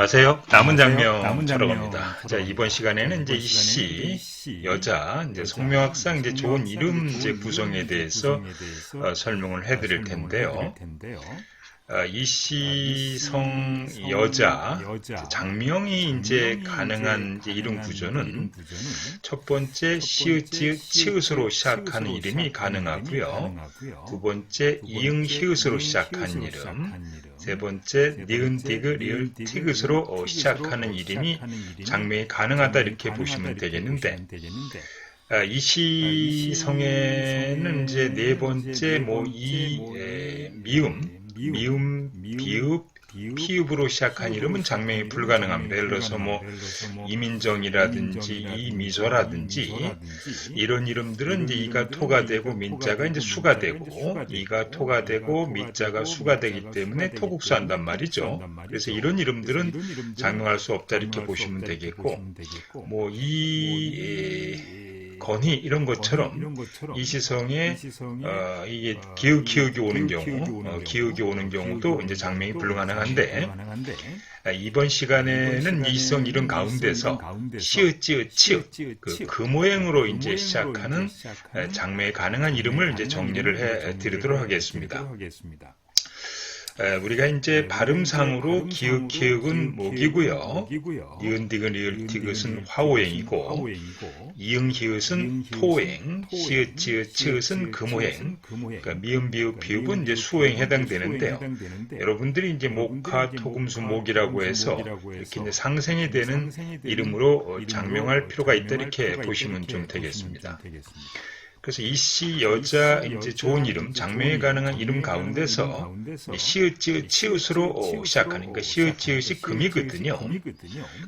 안녕하세요. 남은 장면 남은 차러 장면 갑니다. 차러 자. 이번 시간에는 이제 이씨, 여자, 이제 성명학상 이제 좋은 이름 이제 구성에 대해서 어, 설명을 해드릴 설명을 텐데요. 어, 이씨 성성 여자, 여자, 장명이 이제 가능한 이제 이름 구조는 이름 구조는 첫 번째 시읒, 지읒, 치읒으로 시작하는 이름이 가능하고요. 가능하고요. 두 번째 두 이응, 이응, 시작한 이름. 시작한 이름. 세 번째 세 니은, 디귿, 리을, 티귿으로 시작하는 어, 이름이 장명이 가능하다 이렇게 보시면 되겠는데 보시면 되겠는데 아, 이시 성에는 이제 네 번째 뭐 이 미음, 미음, 비읍, 피읍으로 시작한 이름은 장명이 불가능합니다. 예를 들어서 뭐 이민정이라든지 이미소라든지 이런 이름들은 이제 이가 토가 되고 민자가 이제 수가 되고 이가 토가 되고 미자가 수가 되기 때문에 토국수 한단 말이죠. 그래서 이런 이름들은 장명할 수 없다 이렇게 보시면 되겠고 뭐이 건희 이런 것처럼 이 시성에 어, 이게 기읍 기읍이 오는 경우 어, 기읍이 오는 경우도 이제 장명이 불가능한데 아, 이번 시간에는 이 시성 이름 가운데서 시읒 지읒 치읒 그, 그 모양으로 이제 시작하는 에, 장명이 가능한 이름을 이제 정리를 해 드리도록 하겠습니다. 에, 우리가 이제 발음상으로 기읍 기읍은 목이고요. 니은 디귿 리을 티귿은 화오행이고 이응 히읗은 토행, 시읒 지읒 치읒은 금오행, 그러니까 미음 비읍 비읍은 이제 수오행 해당되는데요. 여러분들이 이제 목화 토금수 목이라고 해서 이렇게 이제 상생이 되는 이름으로 어, 장명할 필요가 있다 이렇게 보시면 좀 되겠습니다. 그래서 이씨 여자 이제 좋은 이름 장명이 가능한 이름 가운데서 시읒 지읒 치읒으로 어, 시작하는 그러니까 시읒 지읒이 금이거든요.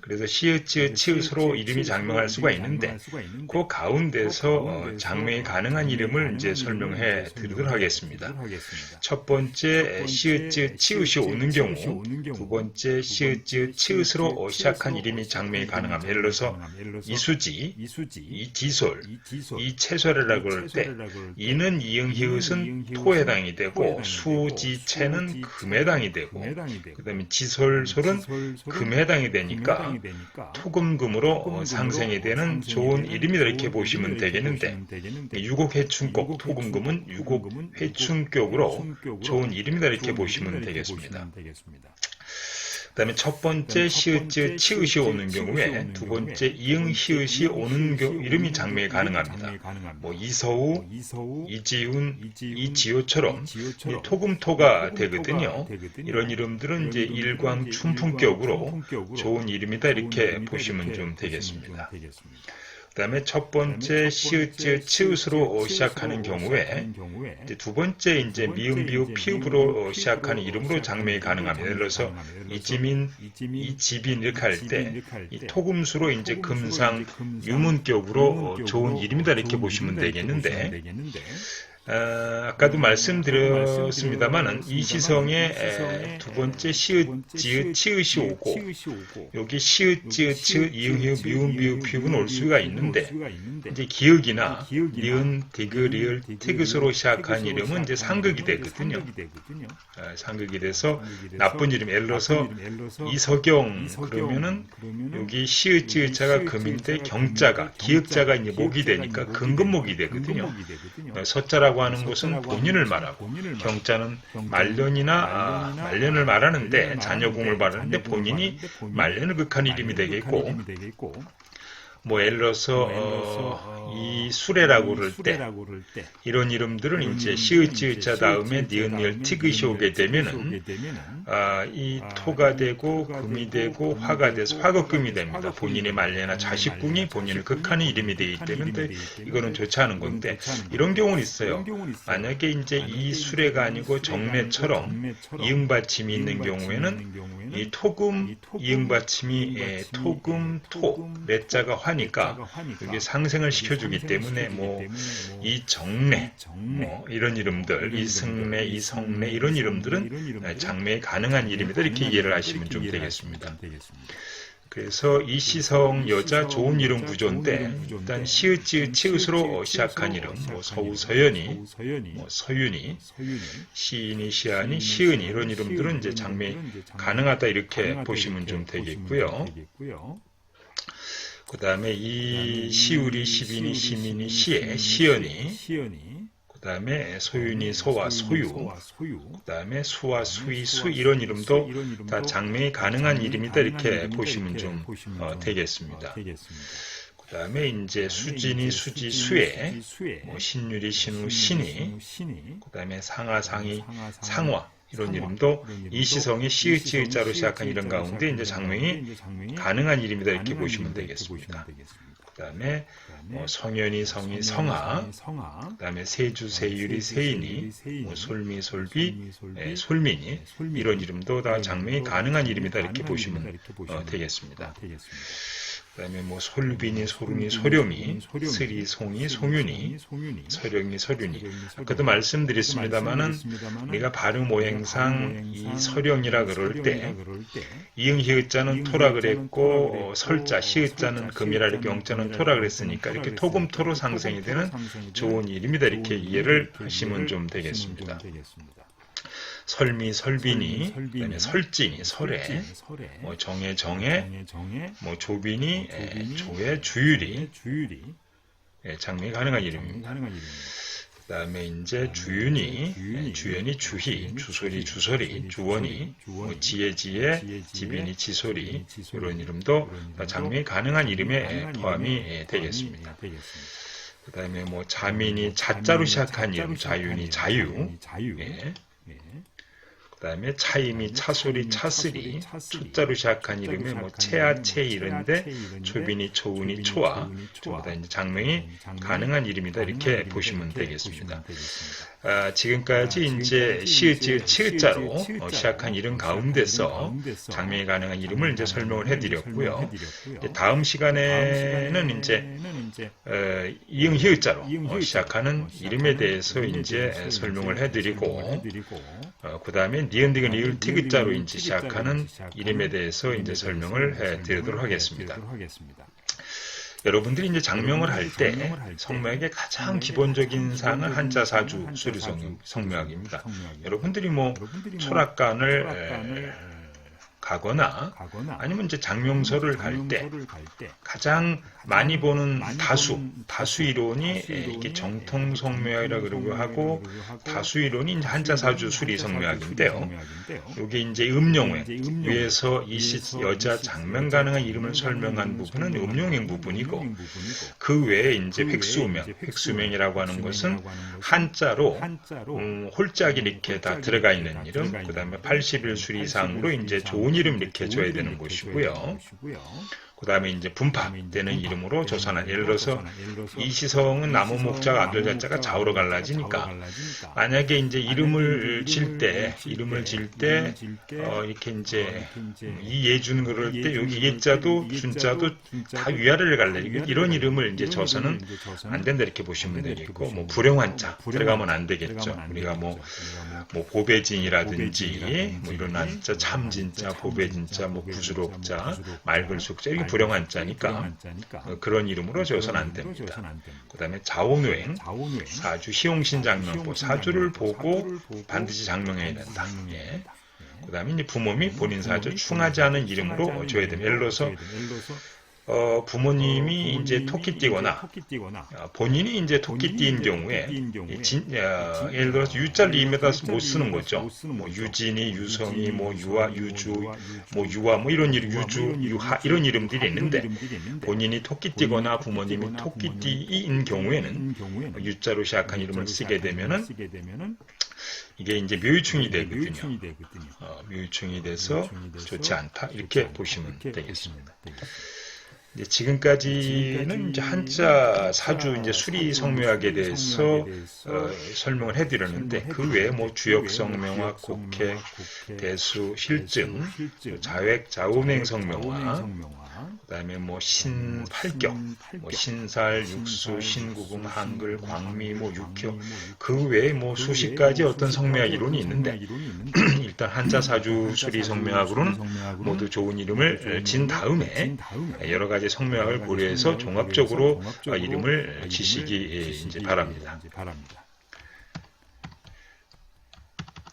그래서 시읒 지읒 치읒으로 이름이 장명할 수가 있는데 그 가운데서 어, 장명이 가능한 이름을 이제 설명해 드리도록 하겠습니다. 첫 번째 시읒 지읒 치읒이 오는 경우 두 번째 시읒 지읒 치읒으로 어, 시작한 이름이 장명이 가능합니다. 예를 들어서 이수지, 이지솔, 이채솔이라고 그럴 때 이는 이응 히읗은 토에 해당이 되고 수지체는 금에 해당이 되고 그 다음에 지솔솔은 금에 해당이 되니까 토금금으로 어, 상생이 되는 좋은 이름이다 이렇게 보시면 되겠는데 유곡 해충곡 토금금은 유곡 해충격으로 좋은 이름이다 이렇게 보시면 되겠습니다. 그 다음에 첫 번째 시읒, 치읒이 오는 경우에 두 번째 이응, 히읗이 오는 경우 이름이 장명이 가능합니다. 뭐 이서우, 이지훈, 이지호처럼 이 토금토가 되거든요. 이런 이름들은 이제 일광 춘풍격으로 좋은 이름이다 이렇게 보시면 좀 되겠습니다. 그 다음에 첫 번째 시읒, 치읒으로 시작하는 경우에 이제 두 번째 이제 미음, 비읍, 피읍으로 시작하는 이름으로 장명이 가능합니다. 예를 들어서 이지민, 이지빈 이렇게 할 때 이 토금수로 이제 금상, 유문격으로 어, 좋은 이름이다 이렇게 보시면 되겠는데 아, 아까도 말씀드렸습니다만은 이 시성에 에, 두 번째 시읒, 지읒, 치읒이 오고 여기 시읒, 지읒, 치읒, 이응, 히읗, 미음, 비읍, 피읍은 올 수가 있는데 이제 기역이나 니은, 디귿, 리을, 티귿으로 시작한 이름은 이제 상극이 되거든요. 아, 상극이 돼서 나쁜 이름, 예를 들어서 이석영 그러면은 여기 시읒, 지읒 자가 금인데 경자가 기역자가 이제 목이 되니까 근근목이 되거든요. 어, 서자라 고 하는 것은 본인을 말하고 경자는 말년이나 아, 말년을 말하는데 자녀공을 말하는데 본인이 말년을 극한 이름이 되겠고 뭐 예를 들어서 어, 이 수레라고 그럴 때 이런 이름들은 이제 시읒 지읒자 다음에 니은 니을 티귿이 오게 되면은 아, 이 토가 되고 금이 되고 화가 돼서 화극금이 됩니다. 본인의 말년이나 자식궁이 본인을 극하는 이름이 되기 때문에 이거는 좋지 않은 건데 이런 경우는 있어요. 만약에 이제 이 수레가 아니고 정례처럼 이응 받침이 있는 경우에는 이 토금 이응 받침이 예, 토금 토 레자가 화 화니까 이게 상생을 시켜주기 때문에 뭐 이정래 뭐 이런 이름들 이승래 이성래 이런 이름들은 장매에 가능한 이름이다 이렇게 이해를 하시면 좀 되겠습니다. 그래서 이 시성 여자 좋은 이름 구조인데 일단 시읒지읒 치읒으로 시작한 이름 뭐 서우 서연이 뭐 서윤이 시인이 시안이 시은이 이런 이름들은 이제 장매 가능하다 이렇게 보시면 좀 되겠고요. 그 다음에 이 시울이 시빈이 시민이 시에 시연이. 그 다음에 소윤이 소와 소유. 그 다음에 수와 수이 수 이런 이름도 다 장명이 가능한 이름이다 이렇게 보시면 좀 어, 되겠습니다. 그 다음에 이제 수진이 수지 수에 뭐 신유리 신우 신이. 그 다음에 상하 상이 상화 이런 이름도 이시성이 시의치의 자로 시작한 이름 가운데 이제 장명이 가능한 이름이다 이렇게 보시면 되겠습니다. 그 다음에 뭐 성현이 성이 성아, 그 다음에 세주 세율이 세인이, 뭐 솔미 솔비. 예, 솔민이 이런 이름도 다 장명이 가능한 이름이다 이렇게 보시면 어, 되겠습니다. 그 다음에 뭐 솔빈이 소름이 소룡이 스리 송이 송윤이 서령이 서륜이. 아까도 말씀드렸습니다만은 우리가 발음 오행상 이 서령이라 그럴 때 이응 히읗자는 토라 그랬고 어, 설자 시읒자는 금이라 이렇게 영자는 토라 그랬으니까 이렇게 토금토로 상생이 되는 좋은 이름이다. 이렇게 이해를 하시면 좀 되겠습니다. 설미, 설빈이, 그다음에 설진이, 설에, 뭐 정해, 정해, 뭐 조빈이, 에, 조에, 주율이, 예, 장명이 가능한 이름입니다. 그다음에 이제 주윤이, 예, 주연이, 주희, 주소리, 주소리, 주원이, 뭐 지혜, 지혜, 지빈이, 지소리 이런 이름도 장명이 가능한 이름에 포함이 되겠습니다. 그 다음에 뭐 자민이 자자로 시작한 이름, 자윤이 자유, 예. 예. 그 다음에 차임이 차소리 차쓰리. 초자로 시작한 이름이 뭐 채아 채 이런데 초빈이 초운이 초아. 전부 다 이제 장명이 가능한 이름이다. 이렇게 보시면 되겠습니다. 아, 지금까지 이제 시읒 치읒자로 어, 시작한 이름 가운데서 장명이 가능한 이름을 이제 설명을 해드렸고요. 다음 시간에는 이제 어, 이응 히읗자로 어, 시작하는 이름에 대해서 이제 설명을 해드리고. 어, 그 다음에 니은디근 리을 티귿자로 이제 시작하는 이름에 대해서 이제 설명을 해 드리도록 하겠습니다. 여러분들이 이제 장명을 할 때 성명학의 가장 기본적인 사항은 한자 사주 수리 성명학입니다. 여러분들이 뭐 철학관을 가거나 아니면 이제 장명서를 갈 때 가장 많이 보는 다수 다수 이론이 이게 정통 성묘학이라 그러고 하고 다수 이론이 한자 사주 수리 성묘학인데요. 이게 이제 음용회. 위에서 이시 여자 장명 가능한 이름을 설명한 부분은 음용행 부분이고 그 외에 이제 획수명 획수명이라고 하는 것은 한자로 음, 홀짝이 이렇게 다 들어가 있는 이름 그다음에 80일 수리 이상으로 이제 좋은 이름 이렇게 줘야 되는 것이고요. 그 다음에 이제 분파되는 이름으로 조선한 예를 들어서 이 시성은 나무 목자가 안돌 자자가 좌우로 갈라지니까. 만약에 이제 이름을 질 때 이름을 질때 어, 이렇게 이제 이 예준 그럴 때 여기 예자도 준자도 다 위아래를 갈라지고 이런 이름을 이제 조선은 안 된다 이렇게 보시면 되겠고 뭐 불용한 자 들어가면 안 되겠죠. 우리가 뭐, 뭐 보배진이라든지 뭐 이런 한자 참진자 보배진자 뭐 구수록자 말글숙자 이게 불용한 자니까 어, 그런 이름으로 지어서는 안 됩니다. 그 다음에 자오누행, 사주 희용신 장명법, 사주를 보고 반드시 장명해야 된다. 예. 그 다음에 이제 부모이 본인 사주 충하지 않은 이름으로 줘야 됩니다. 예를 들어서 어, 부모님이 어, 이제 토끼 띠거나 어, 본인이 이제 토끼 띠인 경우에 진, 어, 예를 들어서 유자를 임에다 못 쓰는 거죠. 뭐 유진이, 유성이, 뭐 유아, 유주, 뭐 유아, 뭐 이런 이름, 유주, 유하 이런 이름들이 있는데 본인이 토끼 띠거나 부모님이 토끼 띠인 경우에는 유자로 시작한 이름을 쓰게 되면은 이게 이제 묘유충이 되거든요. 어, 묘유충이 돼서 좋지 않다 이렇게 보시면 되겠습니다. 이제 지금까지는 이제 한자 사주 이제 수리 성묘학에 대해서 어, 설명을 해드렸는데 그 외에 뭐 주역 성명학, 곡해, 대수, 실증, 자획, 자음행 성명학, 그다음에 뭐 신팔경, 뭐 신살, 육수, 신구금, 한글, 광미, 뭐 육효 그 외에 뭐 수십 가지 어떤 성명학 이론이 있는데 일단 한자 사주 수리 성명학으로는 모두 좋은 이름을 진 다음에 여러 가지 성명학을 고려해서 종합적으로 어, 이름을 지시기 이제 바랍니다.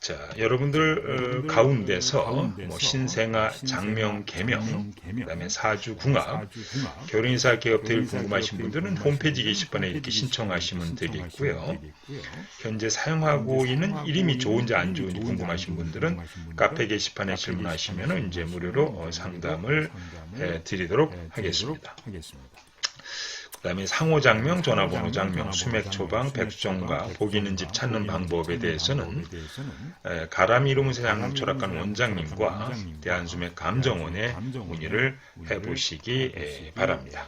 자, 여러분들 어, 가운데서 뭐 신생아, 장명, 개명, 그다음에 사주, 궁합, 결혼이사 개업대를 궁금하신 분들은 홈페이지 게시판에 이렇게 신청하시면 되겠고요. 현재 사용하고 있는 이름이 좋은지 안 좋은지 궁금하신 분들은 카페 게시판에 질문하시면 이제 무료로 어, 상담을 해 드리도록 하겠습니다. 그 다음에 상호장명, 전화번호 장명, 수맥 초방, 백종과 복 있는 집 찾는 방법에 대해서는 에, 가람 이루무새 장롱 철학관 원장님과 대한수맥 감정원에 문의를 해보시기 에, 바랍니다.